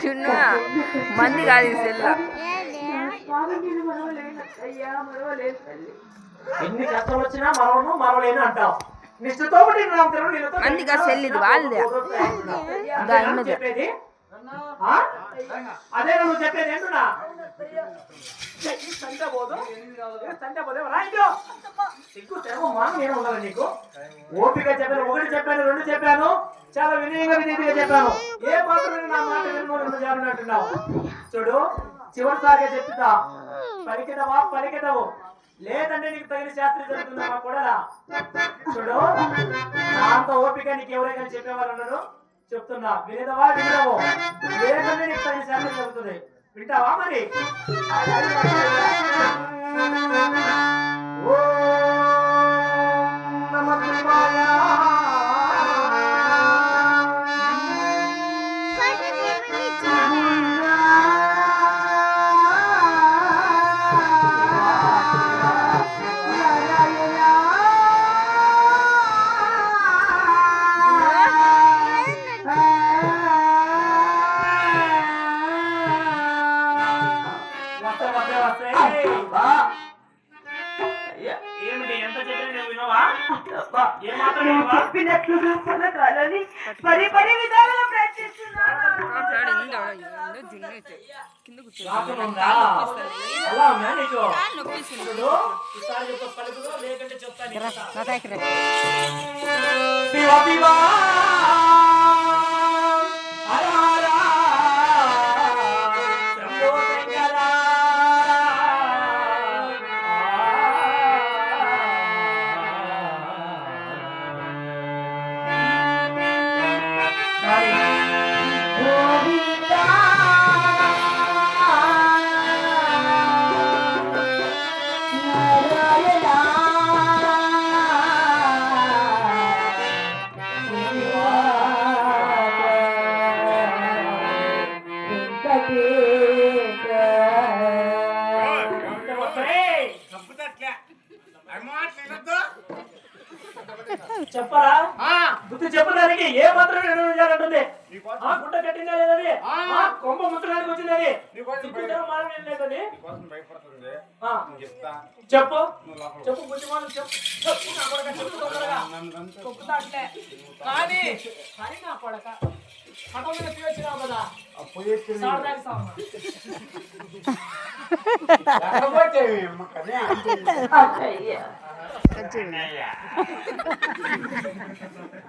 చిన్న మంది కాదు తల్లి ఎన్ని కష్టం వచ్చినా మరవను మరవలేను నిష్ఠతో సెల్ ఇది వాళ్ళదే. చెప్పేది? అదే నువ్వు చెప్పేది ఏంటున్నా? సంటే పోదు. సంటే పోదు? రాయిదో సిగ్గు తెరవ ఉండాలి నీకు ఓపిక చెప్పాను ఒకటి చెప్పాను రెండు చెప్పాను చాలా వినయంగా వినీతిగా చెప్పాను ఏ మాత్రం నా మాట వినో రెండు చూడు చివరిసారిగా చెప్తా పలికిదవా పలికిదవు లేదంటే నీకు తగిన శాస్త్రి జరుగుతుందా కూడా చూడు నా అంత ఓపిక నీకు ఎవరైనా చెప్పేవారు అన్నారు చెప్తున్నా వినేదవా వినదవు లేదంటే నీకు తగిన శాస్త్రి జరుగుతుంది వింటావా మరి ఓ చెప్పినట్లు పలకాలని పరి పరి విధాలుగా ప్రయత్నిస్తున్నాను. చెప్పరా? బుద్ధి చెప్పడానికి ఏ మాత్రం నిర్ణయించాలంటుంది ఆ గుడ్డ కట్టిందా లేదని ఆ. కొంప ముత్తడానికి వచ్చిందని లేదని చెప్పు. చెప్పు బుద్ధి మానం చెప్పు. కానీ నా కొడక. మీద తీయొచ్చినావు కదా. 我也是。哈哈哈哈哈！啊，可，哈哈哈哈哈！